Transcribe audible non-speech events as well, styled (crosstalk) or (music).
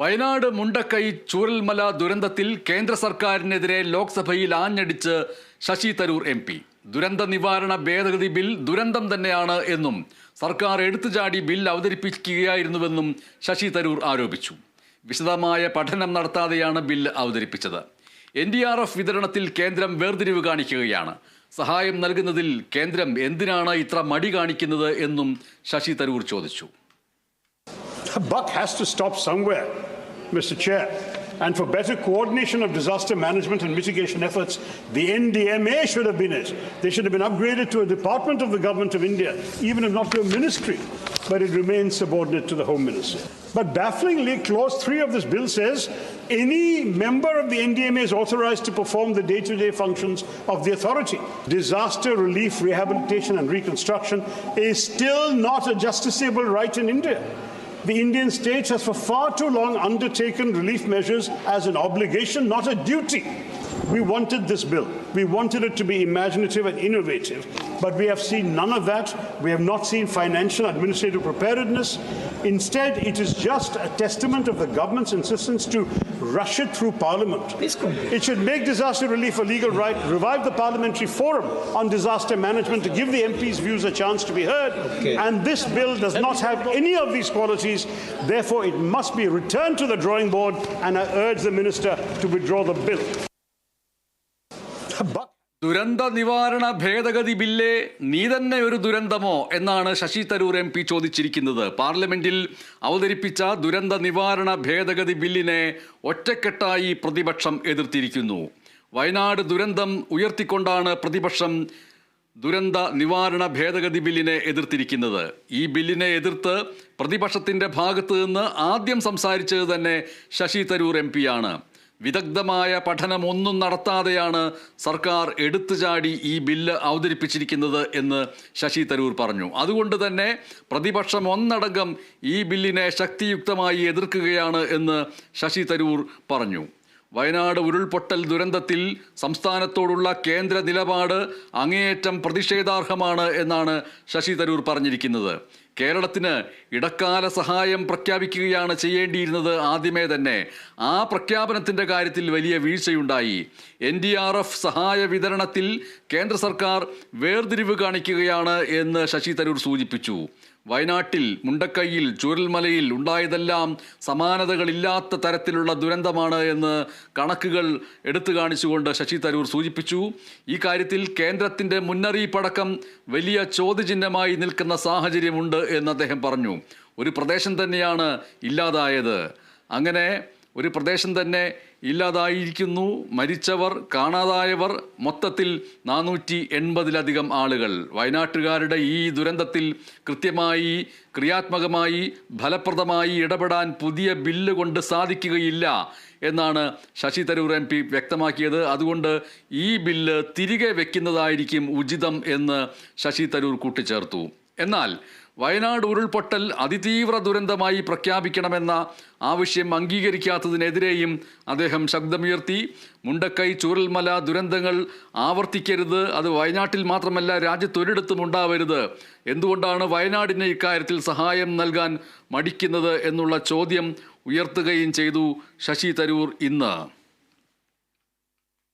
വയനാട് മുണ്ടക്കൈ ചൂരൽമല ദുരന്തത്തിൽ കേന്ദ്ര സർക്കാരിനെതിരെ ലോക്സഭയിൽ ആഞ്ഞടിച്ച് ശശി തരൂർ എം പി. ദുരന്ത നിവാരണ ഭേദഗതി ബിൽ ദുരന്തം തന്നെയാണ് എന്നും സർക്കാർ എടുത്തുചാടി ബിൽ അവതരിപ്പിക്കുകയായിരുന്നുവെന്നും ശശി തരൂർ ആരോപിച്ചു. വിശദമായ പഠനം നടത്താതെയാണ് ബിൽ അവതരിപ്പിച്ചത്. എൻ ഡി ആർ എഫ് വിതരണത്തിൽ കേന്ദ്രം വേർതിരിവ് കാണിക്കുകയാണ്. സഹായം നൽകുന്നതിൽ കേന്ദ്രം എന്തിനാണ് ഇത്ര മടി കാണിക്കുന്നത് എന്നും ശശി തരൂർ ചോദിച്ചു. The (laughs) buck has to stop somewhere, Mr. Chair. And for better coordination of disaster management and mitigation efforts, the NDMA should have been it. They should have been upgraded to a department of the Government of India, even if not to a ministry, but it remains subordinate to the Home Ministry. But bafflingly, Clause 3 of this bill says any member of the NDMA is authorized to perform the day to day functions of the authority. Disaster relief, rehabilitation, and reconstruction is still not a justiciable right in India. The Indian state has for far too long undertaken relief measures as an obligation, not a duty. We wanted this bill. We wanted it to be imaginative and innovative, but we have seen none of that. We have not seen financial administrative preparedness. Instead, it is just a testament of the government's insistence to rush it through Parliament. It should make disaster relief a legal right, revive the parliamentary forum on disaster management to give the MPs' views a chance to be heard. And this bill does not have any of these qualities. Therefore, it must be returned to the drawing board, and I urge the minister to withdraw the bill. ദുരന്ത നിവാരണ ഭേദഗതി ബില്ലേ നീ തന്നെ ഒരു ദുരന്തമോ എന്നാണ് Sasi Tharoor M P ചോദിച്ചിരിക്കുന്നത്. പാർലമെന്റിൽ അവതരിപ്പിച്ച ദുരന്ത നിവാരണ ഭേദഗതി ബില്ലിനെ ഒറ്റക്കെട്ടായി പ്രതിപക്ഷം എതിർത്തിരിക്കുന്നു. വയനാട് ദുരന്തം ഉയർത്തിക്കൊണ്ടാണ് പ്രതിപക്ഷം ദുരന്ത നിവാരണ ഭേദഗതി ബില്ലിനെ എതിർത്തിരിക്കുന്നത്. ഈ ബില്ലിനെ എതിർത്ത് പ്രതിപക്ഷത്തിന്റെ ഭാഗത്ത് നിന്ന് ആദ്യം സംസാരിച്ചത് തന്നെ ശശി തരൂർ എം പിയാണ് വിദഗ്ധമായ പഠനമൊന്നും നടത്താതെയാണ് സർക്കാർ എടുത്തുചാടി ഈ ബില്ല് അവതരിപ്പിച്ചിരിക്കുന്നത് എന്ന് ശശി തരൂർ പറഞ്ഞു. അതുകൊണ്ട് തന്നെ പ്രതിപക്ഷം ഒന്നടങ്കം ഈ ബില്ലിനെ ശക്തിയുക്തമായി എതിർക്കുകയാണ് എന്ന് ശശി തരൂർ പറഞ്ഞു. വയനാട് ഉരുൾപൊട്ടൽ ദുരന്തത്തിൽ സംസ്ഥാനത്തോടുള്ള കേന്ദ്ര നിലപാട് അങ്ങേയറ്റം പ്രതിഷേധാർഹമാണ് എന്നാണ് ശശി തരൂർ പറഞ്ഞിരിക്കുന്നത്. കേരളത്തിന് ഇടക്കാല സഹായം പ്രഖ്യാപിക്കുകയാണ് ചെയ്യേണ്ടിയിരുന്നത് ആദ്യമേ തന്നെ. ആ പ്രഖ്യാപനത്തിന്റെ കാര്യത്തിൽ വലിയ വീഴ്ചയുണ്ടായി. എൻ ഡി ആർ എഫ് സഹായ വിതരണത്തിൽ കേന്ദ്ര സർക്കാർ വേർതിരിവ് കാണിക്കുകയാണ് എന്ന് ശശി തരൂർ സൂചിപ്പിച്ചു. വയനാട്ടിൽ മുണ്ടക്കൈയിൽ ചൂരൽമലയിൽ ഉണ്ടായതെല്ലാം സമാനതകളില്ലാത്ത തരത്തിലുള്ള ദുരന്തമാണ് എന്ന് കണക്കുകൾ എടുത്തു കാണിച്ചുകൊണ്ട് ശശി തരൂർ സൂചിപ്പിച്ചു. ഈ കാര്യത്തിൽ കേന്ദ്രത്തിന്റെ മുന്നറിയിപ്പടക്കം വലിയ ചോദ്യചിഹ്നമായി നിൽക്കുന്ന സാഹചര്യമുണ്ട് എന്ന് അദ്ദേഹം പറഞ്ഞു. ഒരു പ്രദേശം തന്നെയാണ് ഇല്ലാതായത്. അങ്ങനെ ഒരു പ്രദേശം തന്നെ ഇല്ലാതായിരിക്കുന്നു. മരിച്ചവർ കാണാതായവർ മൊത്തത്തിൽ നാനൂറ്റി എൺപതിലധികം ആളുകൾ. വയനാട്ടുകാരുടെ ഈ ദുരന്തത്തിൽ കൃത്യമായി ക്രിയാത്മകമായി ഫലപ്രദമായി ഇടപെടാൻ പുതിയ ബില്ല് കൊണ്ട് സാധിക്കുകയില്ല എന്നാണ് ശശി തരൂർ എം പി വ്യക്തമാക്കിയത്. അതുകൊണ്ട് ഈ ബില്ല് തിരികെ വയ്ക്കുന്നതായിരിക്കും ഉചിതം എന്ന് ശശി തരൂർ കൂട്ടിച്ചേർത്തു. എന്നാൽ വയനാട് ഉരുൾപൊട്ടൽ അതിതീവ്ര ദുരന്തമായി പ്രഖ്യാപിക്കണമെന്ന ആവശ്യം അംഗീകരിക്കാത്തതിനെതിരെയും അദ്ദേഹം ശബ്ദമുയർത്തി. മുണ്ടക്കൈ ചൂരൽമല ദുരന്തങ്ങൾ ആവർത്തിക്കരുത്. അത് വയനാട്ടിൽ മാത്രമല്ല രാജ്യത്തൊരിടത്തും ഉണ്ടാവരുത്. എന്തുകൊണ്ടാണ് വയനാടിന് ഇക്കാര്യത്തിൽ സഹായം നൽകാൻ മടിക്കുന്നത് എന്നുള്ള ചോദ്യം ഉയർത്തുകയും ചെയ്തു ശശി തരൂർ ഇന്ന്.